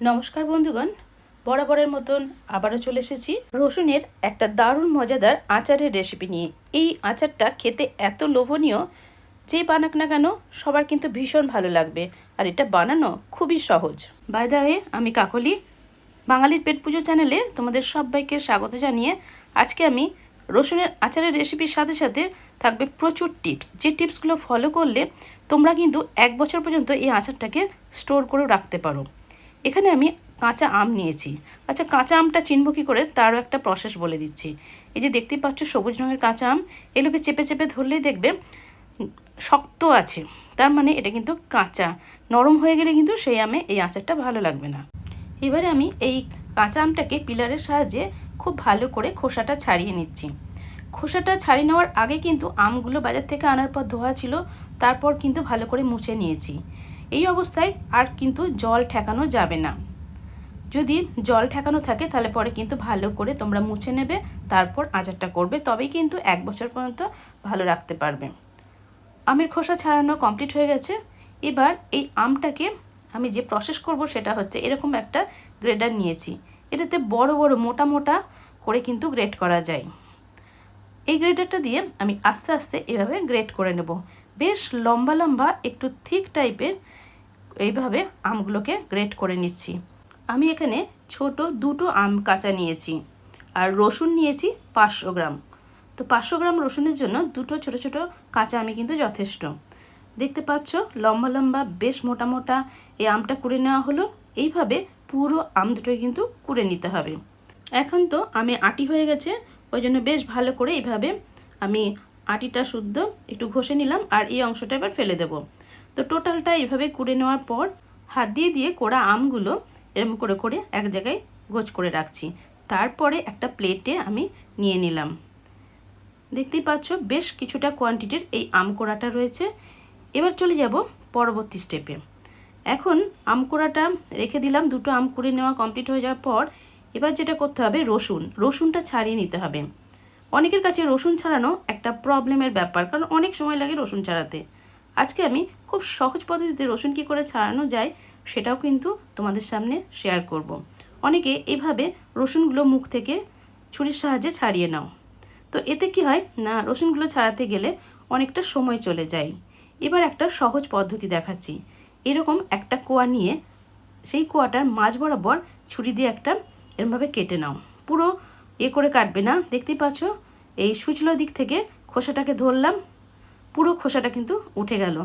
নমস্কার বন্ধুগণ, বরাবরের মতন আবারও চলে এসেছি রসুনের একটা দারুণ মজাদার আচারের রেসিপি নিয়ে। এই আচারটা খেতে এত লোভনীয় যে বানাক না কেন সবার কিন্তু ভীষণ ভালো লাগবে। আর এটা বানানো খুবই সহজ। বাইদা হয়ে আমি কাকলি, বাঙালির পেট পুজো চ্যানেলে তোমাদের সবাইকে স্বাগত জানিয়ে আজকে আমি রসুনের আচারের রেসিপির সাথে সাথে থাকবে প্রচুর টিপস যে টিপসগুলো ফলো করলে তোমরা কিন্তু এক বছর পর্যন্ত এই আচারটাকে স্টোর করে রাখতে পারো। এখানে আমি কাঁচা আম নিয়েছি। আচ্ছা কাঁচা আমটা চিনব কী করে? তারও একটা প্রসেস বলে দিচ্ছি। এই যে দেখতে পাচ্ছ সবুজ রঙের কাঁচা আম এগুলোকে চেপে চেপে ধরলেই দেখবে শক্ত আছে। তার মানে এটা কিন্তু কাঁচা। নরম হয়ে গেলে কিন্তু সেই আমে এই আচারটা ভালো লাগবে না। এবারে আমি এই কাঁচা আমটাকে পিলারের সাহায্যে খুব ভালো করে খোসাটা ছাড়িয়ে নিচ্ছি। খোসাটা ছাড়িয়ে নেওয়ার আগে কিন্তু আমগুলো বাজার থেকে আনার পর ধোয়া ছিল, তারপর কিন্তু ভালো করে মুছে নিয়েছি। এই অবস্থায় আর কিন্তু জল ঠেকানো যাবে না। যদি জল ঠেকানো থাকে, তাহলে পরে কিন্তু ভালো করে তোমরা মুছে নেবে, তারপর আচারটা করবে, তবেই কিন্তু এক বছর পর্যন্ত ভালো রাখতে পারবে। আমের খোসা ছাড়ানো কমপ্লিট হয়ে গেছে। এবার এই আমটাকে আমি যে প্রসেস করব সেটা হচ্ছে এরকম একটা গ্রেডার নিয়েছি। এটাতে বড় বড়, মোটা মোটা করে কিন্তু গ্রেড করা যায়। এই গ্রেডারটা দিয়ে আমি আস্তে আস্তে এভাবে গ্রেড করে নেব। বেশ লম্বা লম্বা, একটু থিক টাইপের এইভাবে আমগুলোকে গ্রেট করে নিচ্ছি। আমি এখানে ছোট দুটো আম কাঁচা নিয়েছি আর রসুন নিয়েছি পাঁচশো গ্রাম। তো পাঁচশো গ্রাম রসুনের জন্য দুটো ছোট ছোট কাঁচা আমি কিন্তু যথেষ্ট। দেখতে পাচ্ছ, লম্বা লম্বা, বেশ মোটা মোটা এই আমটা কুড়ে নেওয়া হলো। এইভাবে পুরো আম দুটোই কিন্তু কুড়ে নিতে হবে। এখন তো আমি আটি হয়ে গেছে, ওই জন্য বেশ ভালো করে এইভাবে আমি আটিটা শুদ্ধ একটু ঘষে নিলাম আর এই অংশটা এবার ফেলে দেবো। তো টোটালটা এইভাবে কুড়ে নেওয়ার পর হাত দিয়ে দিয়ে কোড়া আমগুলো এরম করে করে এক জায়গায় গোছ করে রাখছি। তারপরে একটা প্লেটে আমি নিয়ে নিলাম। দেখতেই পাচ্ছ বেশ কিছুটা কোয়ান্টিটির এই আম কোড়াটা রয়েছে। এবার চলে যাব পরবর্তী স্টেপে। এখন আম কোড়াটা রেখে দিলাম, দুটো আম কুড়ে নেওয়া কমপ্লিট হয়ে যাওয়ার পর এবার যেটা করতে হবে রসুন। রসুনটা ছাড়িয়ে নিতে হবে। অনেকের কাছে রসুন ছাড়ানো একটা প্রবলেমের ব্যাপার, কারণ অনেক সময় লাগে রসুন ছাড়াতে। আজকে আমি খুব সহজ পদ্ধতিতে রসুন কী করে ছাড়ানো যায় সেটাও কিন্তু তোমাদের সামনে শেয়ার করব। অনেকে এভাবে রসুনগুলো মুখ থেকে ছুরির সাহায্যে ছাড়িয়ে নাও। তো এতে কি হয়? না, রসুনগুলো ছাড়াতে গেলে অনেকটা সময় চলে যায়। এবার একটা সহজ পদ্ধতি দেখাচ্ছি। এরকম একটা কোয়া নিয়ে সেই কোয়াটার মাঝ বরাবর ছুরি দিয়ে একটা এরমভাবে কেটে নাও। পুরো এ করে কাটবে না? দেখতেই পাচ্ছ? এই সুচলো দিক থেকে খোসাটাকে ধরলাম। পুরো খোসাটা কিন্তু উঠে গেল।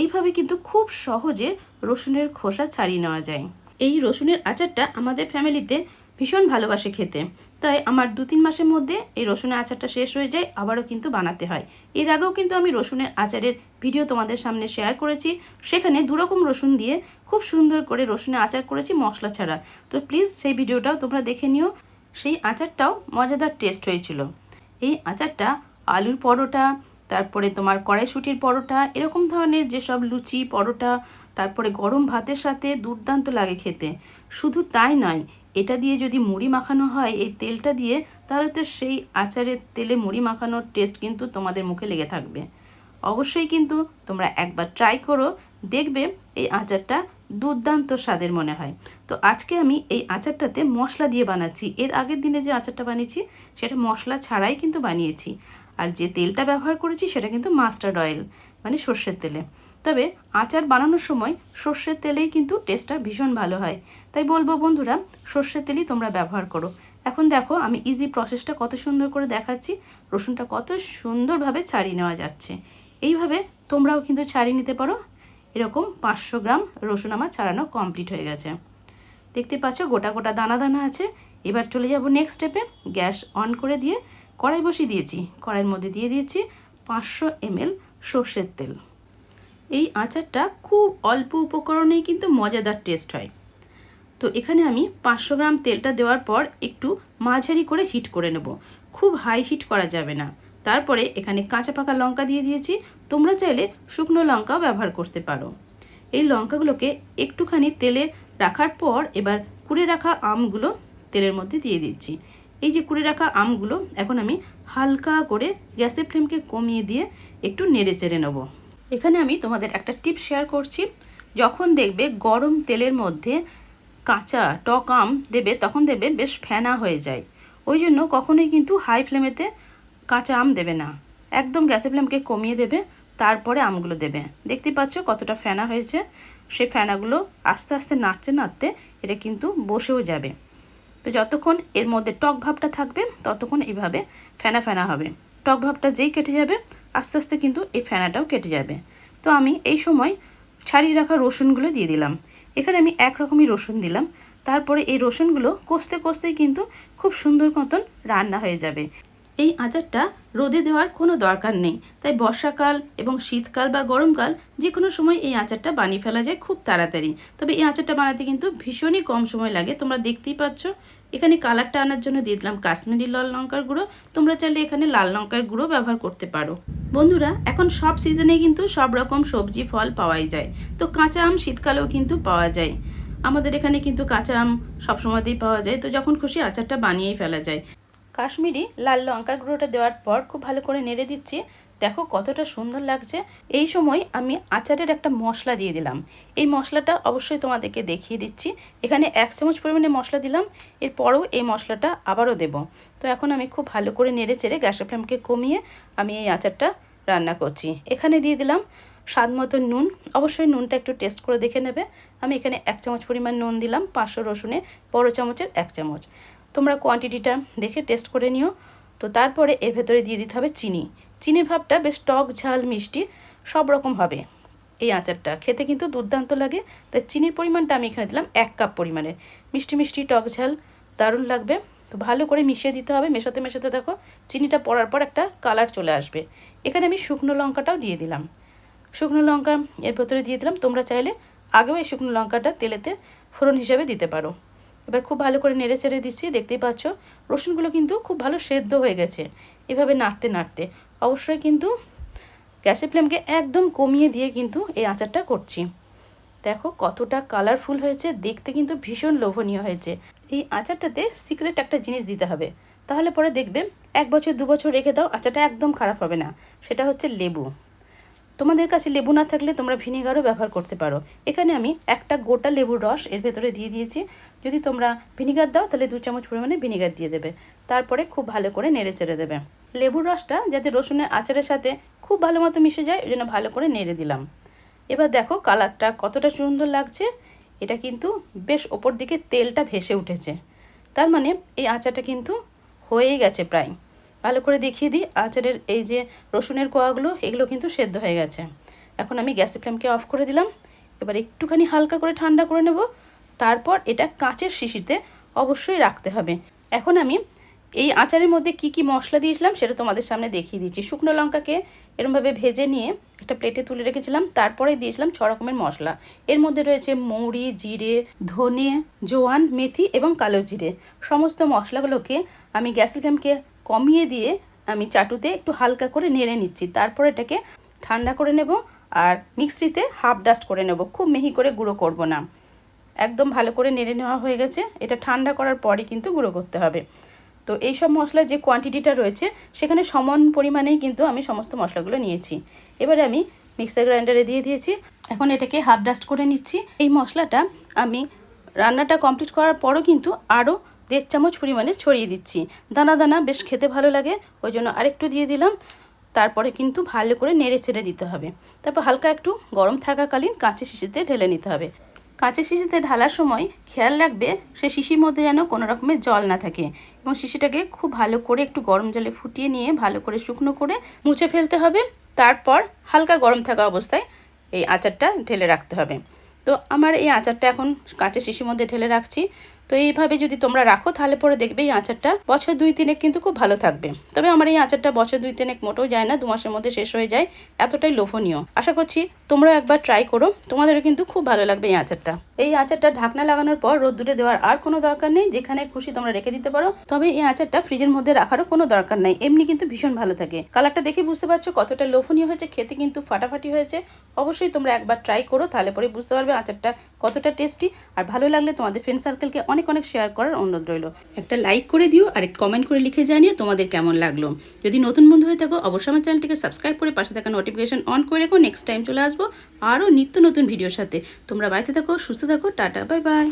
এইভাবে কিন্তু খুব সহজে রসুনের খোসা ছাড়িয়ে নেওয়া যায়। এই রসুনের আচারটা আমাদের ফ্যামিলিতে ভীষণ ভালোবাসে খেতে। তাই আমার দু তিন মাসের মধ্যে এই রসুনের আচারটা শেষ হয়ে যায়, আবারও কিন্তু বানাতে হয়। এর আগেও কিন্তু আমি রসুনের আচারের ভিডিও তোমাদের সামনে শেয়ার করেছি। সেখানে দুরকম রসুন দিয়ে খুব সুন্দর করে রসুনের আচার করেছি মশলা ছাড়া। তো প্লিজ সেই ভিডিওটাও তোমরা দেখে নিও। সেই আচারটাও মজাদার টেস্ট হয়েছিল। এই আচারটা আলুর পরোটা তারপরে তোমার কড়াইশুটির পরোটা, এরকম ধরনের যেসব লুচি, পরোটা, তারপরে গরম ভাতের সাথে দুর্দান্ত লাগে খেতে। শুধু তাই নয়, এটা দিয়ে যদি মুড়ি মাখানো হয় এই তেলটা দিয়ে, তাহলে তো সেই আচারের তেলে মুড়ি মাখানোর টেস্ট কিন্তু তোমাদের মুখে লেগে থাকবে। অবশ্যই কিন্তু তোমরা একবার ট্রাই করো, দেখবে এই আচারটা দুর্দান্ত স্বাদের মনে হয়। তো আজকে আমি এই আচারটাতে মশলা দিয়ে বানাচ্ছি। এর আগের দিনে যে আচারটা বানিয়েছি, সেটা মশলা ছাড়াই কিন্তু বানিয়েছি। আর যে তেলটা ব্যবহার করেছি সেটা কিন্তু মাস্টার্ড অয়েল মানে সর্ষের তেলে। তবে আচার বানানোর সময় সর্ষের তেলেই কিন্তু টেস্টটা ভীষণ ভালো হয়। তাই বলব বন্ধুরা, সর্ষের তেলই তোমরা ব্যবহার করো। এখন দেখো আমি ইজি প্রসেসটা কত সুন্দর করে দেখাচ্ছি। রসুনটা কত সুন্দরভাবে ছাড়িয়ে নেওয়া যাচ্ছে। এইভাবে তোমরাও কিন্তু ছাড়িয়ে নিতে পারো। এরকম পাঁচশো গ্রাম রসুন আমার ছাড়ানো কমপ্লিট হয়ে গেছে। দেখতে পাচ্ছ গোটা গোটা দানা দানা আছে। এবার চলে যাব নেক্সট স্টেপে গ্যাস অন করে দিয়ে কড়াই বসিয়ে দিয়েছি। কড়াইয়ের মধ্যে দিয়ে দিয়েছি পাঁচশো এমএল সর্ষের তেল। এই আচারটা খুব অল্প উপকরণেই কিন্তু মজাদার টেস্ট হয়। তো এখানে আমি পাঁচশো গ্রাম তেলটা দেওয়ার পর একটু মাঝারি করে হিট করে নেব। খুব হাই হিট করা যাবে না। তারপরে এখানে কাঁচা পাকা লঙ্কা দিয়ে দিয়েছি। তোমরা চাইলে শুকনো লঙ্কাও ব্যবহার করতে পারো। এই লঙ্কাগুলোকে একটুখানি তেলে রাখার পর এবার কুড়ে রাখা আমগুলো তেলের মধ্যে দিয়ে দিচ্ছি। এই যে কুড়ে রাখা আমগুলো, এখন আমি হালকা করে গ্যাসের ফ্লেমকে কমিয়ে দিয়ে একটু নেড়ে চেড়ে নেব। এখানে আমি তোমাদের একটা টিপ শেয়ার করছি। যখন দেখবে গরম তেলের মধ্যে কাঁচা টক আম দেবে, তখন দেবে বেশ ফেনা হয়ে যায়। ওই জন্য কখনোই কিন্তু হাই ফ্লেমেতে কাঁচা আম দেবে না। একদম গ্যাসের ফ্লেমকে কমিয়ে দেবে, তারপরে আমগুলো দেবে। দেখতেই পাচ্ছ কতটা ফেনা হয়েছে? সেই ফেনাগুলো আস্তে আস্তে নাড়তে নাড়তে এটা কিন্তু বসেও যাবে। তো যতক্ষণ এর মধ্যে টক ভাবটা থাকবে, ততক্ষণ এইভাবে ফেনা ফেনা হবে। টক ভাবটা যেই কেটে যাবে, আস্তে আস্তে কিন্তু এই ফেনাটাও কেটে যাবে। তো আমি এই সময় ছাড়িয়ে রাখা রসুনগুলো দিয়ে দিলাম। এখানে আমি একরকমই রসুন দিলাম। তারপরে এই রসুনগুলো কষতে কষতেই কিন্তু খুব সুন্দর মতন রান্না হয়ে যাবে। এই আচারটা রোদে দেওয়ার কোনো দরকার নেই। তাই বর্ষাকাল এবং শীতকাল বা গরমকাল যে কোনো সময় এই আচারটা বানিয়ে ফেলা যায় খুব তাড়াতাড়ি। তবে এই আচারটা বানাতে কিন্তু ভীষণই কম সময় লাগে। তোমরা দেখতেই পাচ্ছ, এখানে কালারটা আনার জন্য দিয়ে দিলাম কাশ্মীরি লাল লঙ্কার গুঁড়ো। তোমরা চাইলে এখানে লাল লঙ্কার গুঁড়ো ব্যবহার করতে পারো। বন্ধুরা, এখন সব সিজনে কিন্তু সব রকম সবজি, ফল পাওয়াই যায়। তো কাঁচা আম শীতকালেও কিন্তু পাওয়া যায়। আমাদের এখানে কিন্তু কাঁচা আম সবসময়তেই পাওয়া যায়। তো যখন খুশি আচারটা বানিয়েই ফেলা যায়। কাশ্মীরি লাল লঙ্কা গুঁড়োটা দেওয়ার পর খুব ভালো করে নেড়ে দিচ্ছি। দেখো কতটা সুন্দর লাগছে। এই সময় আমি আচারের একটা মশলা দিয়ে দিলাম। এই মশলাটা অবশ্যই তোমাদেরকে দেখিয়ে দিচ্ছি। এখানে এক চামচ পরিমাণে মশলা দিলাম। এরপরও এই মশলাটা আবারও দেব। তো এখন আমি খুব ভালো করে নেড়ে চেড়ে গ্যাসের ফ্লেমকে কমিয়ে আমি এই আচারটা রান্না করছি। এখানে দিয়ে দিলাম স্বাদ মতো নুন। অবশ্যই নুনটা একটু টেস্ট করে দেখে নেবে। আমি এখানে এক চামচ পরিমাণ নুন দিলাম, পাঁচশো রসুনে বড়ো চামচের এক চামচ। তোমরা কোয়ান্টিটিটা দেখে টেস্ট করে নিও। তো তারপরে এর ভেতরে দিয়ে দিতে হবে চিনি। চিনির ভাবটা বেশ টক, ঝাল, মিষ্টি, সব রকম হবে এই আচারটা। খেতে কিন্তু দুর্দান্ত লাগে। তাই চিনির পরিমাণটা আমি এখানে দিলাম এক কাপ পরিমাণের মিষ্টি মিষ্টি, টক, ঝাল, দারুণ লাগবে। তো ভালো করে মিশিয়ে দিতে হবে। মেশাতে মেশাতে দেখো চিনিটা পড়ার পর একটা কালার চলে আসবে। এখানে আমি শুকনো লঙ্কাটাও দিয়ে দিলাম। শুকনো লঙ্কা এর ভেতরে দিয়ে দিলাম। তোমরা চাইলে আগেও এই শুকনো লঙ্কাটা তেলেতে ফোড়ন হিসাবে দিতে পারো। এবার খুব ভালো করে নেড়ে চেড়ে দিচ্ছি, দেখতেই পাচ্ছ? রসুনগুলো কিন্তু খুব ভালো সেদ্ধ হয়ে গেছে। এভাবে নাড়তে নাড়তে। অবশ্যই কিন্তু গ্যাসের ফ্লেমকে একদম কমিয়ে দিয়ে কিন্তু এই আচারটা করছি। দেখো কতটা কালারফুল হয়েছে, দেখতে কিন্তু ভীষণ লোভনীয় হয়েছে। এই আচারটাতে সিক্রেট একটা জিনিস দিতে হবে। তাহলে পরে দেখবে, এক বছর, দু বছর রেখে দাও, আচারটা একদম খারাপ হবে না। সেটা হচ্ছে লেবু। তোমাদের কাছে লেবু না থাকলে তোমরা ভিনেগারও ব্যবহার করতে পারো। এখানে আমি একটা গোটা লেবুর রস এর ভেতরে দিয়ে দিয়েছি। যদি তোমরা ভিনিগার দাও, তাহলে দু চামচ পরিমাণে ভিনিগার দিয়ে দেবে। তারপরে খুব ভালো করে নেড়ে চেড়ে দেবে। লেবুর রসটা যাতে রসুনের আচারের সাথে খুব ভালো মতো মিশে যায়, ওই জন্য ভালো করে নেড়ে দিলাম। এবার দেখো কালারটা কতটা সুন্দর লাগছে। এটা কিন্তু বেশ ওপর দিকে তেলটা ভেসে উঠেছে। তার মানে এই আচারটা কিন্তু হয়েই গেছে প্রায়। ভালো করে দেখিয়ে দিই। আচারের এই যে রসুনের কোয়াগুলো, এগুলো কিন্তু সেদ্ধ হয়ে গেছে। এখন আমি গ্যাসের ফ্লেমকে অফ করে দিলাম। এবার একটুখানি হালকা করে ঠান্ডা করে নেব। তারপর এটা কাঁচের শিশিতে অবশ্যই রাখতে হবে। এখন আমি এই আচারের মধ্যে কি কি মশলা দিয়েছিলাম সেটা তোমাদের সামনে দেখিয়ে দিচ্ছি। শুকনো লঙ্কাকে এরমভাবে ভেজে নিয়ে একটা প্লেটে তুলে রেখেছিলাম। তারপরে দিয়েছিলাম ছ রকমের মশলা। এর মধ্যে রয়েছে মৌরি, জিরে, ধনে, জোয়ান, মেথি এবং কালো জিরে। সমস্ত মশলাগুলোকে আমি গ্যাসের ফ্লেমকে কমিয়ে দিয়ে আমি চাটুতে একটু হালকা করে নেড়ে নিচ্ছি। তারপর এটাকে ঠান্ডা করে নেব আর মিক্সিতে হাফ ডাস্ট করে নেব। খুব মিহি করে গুঁড়ো করব না। একদম ভালো করে নেড়ে নেওয়া হয়ে গেছে। এটা ঠান্ডা করার পরে কিন্তু গুঁড়ো করতে হবে। তো এই সব মশলার যে কোয়ান্টিটিটা রয়েছে, সেখানে সমান পরিমাণেই কিন্তু আমি সমস্ত মশলাগুলো নিয়েছি। এবারে আমি মিক্সার গ্রাইন্ডারে দিয়ে দিয়েছি। এখন এটাকে হাফ ডাস্ট করে নিচ্ছি। এই মশলাটা আমি রান্নাটা কমপ্লিট করার পরও কিন্তু আরও দেড় চামচ পরিমাণে ছড়িয়ে দিচ্ছি। দানা দানা বেশ খেতে ভালো লাগে, ওই জন্য আরেকটু দিয়ে দিলাম। তারপরে কিন্তু ভালো করে নেড়ে ছেড়ে দিতে হবে। তারপর হালকা একটু গরম থাকাকালীন কাঁচের শিশিতে ঢেলে নিতে হবে। কাঁচের শিশিতে ঢালার সময় খেয়াল রাখবে সে শিশির মধ্যে যেন কোনো রকমের জল না থাকে এবং শিশিটাকে খুব ভালো করে একটু গরম জলে ফুটিয়ে নিয়ে ভালো করে শুকনো করে মুছে ফেলতে হবে। তারপর হালকা গরম থাকা অবস্থায় এই আচারটা ঢেলে রাখতে হবে। তো আমার এই আচারটা এখন কাঁচের শিশির মধ্যে ঢেলে রাখছি। তো এইভাবে যদি তোমরা রাখো, তাহলে পরে দেখবে এই আচারটা বছর দুই তিনেক কিন্তু খুব ভালো থাকবে। তবে আমার এই আচারটা বছর দুই তিনেক মোটেও যায় না, দু মাসের মধ্যে শেষ হয়ে যায়, এতটাই লোভনীয়। আশা করছি তোমরা একবার ট্রাই করো, তোমাদেরও কিন্তু খুব ভালো লাগবে এই আচারটা। এই আচারটা ঢাকনা লাগানোর পর রোদ্দুরে দেওয়ার আর কোনো দরকার নেই, যেখানে খুশি তোমরা রেখে দিতে পারো। তবে এই আচারটা ফ্রিজের মধ্যে রাখারও কোনো দরকার নেই। এমনি কিন্তু ভীষণ ভালো থাকে। কালারটা দেখে বুঝতে পারছ কতটা লোভনীয় হয়েছে, খেতে কিন্তু ফাটাফাটি হয়েছে। অবশ্যই তোমরা একবার ট্রাই করো, তাহলে পরে বুঝতে পারবে আচারটা কতটা টেস্টি আর ভালো লাগলে তোমাদের ফ্রেন্ড সার্কেলকে অনেক অনেক শেয়ার করার অনুরোধ রইল। একটা লাইক করে দিও আর একটা কমেন্ট করে লিখে জানিও তোমাদের কেমন লাগল। যদি নতুন বন্ধু হয়ে থাকো, অবশ্যই আমার চ্যানেলটিকে সাবস্ক্রাইব করে পাশে থাকা নোটিফিকেশন অন করে রেখো। নেক্সট টাইম চলে আসব আরও নিত্য নতুন ভিডিওর সাথে। তোমরা বাড়িতে থাকো, সুস্থ থাকো টাটা বাই বাই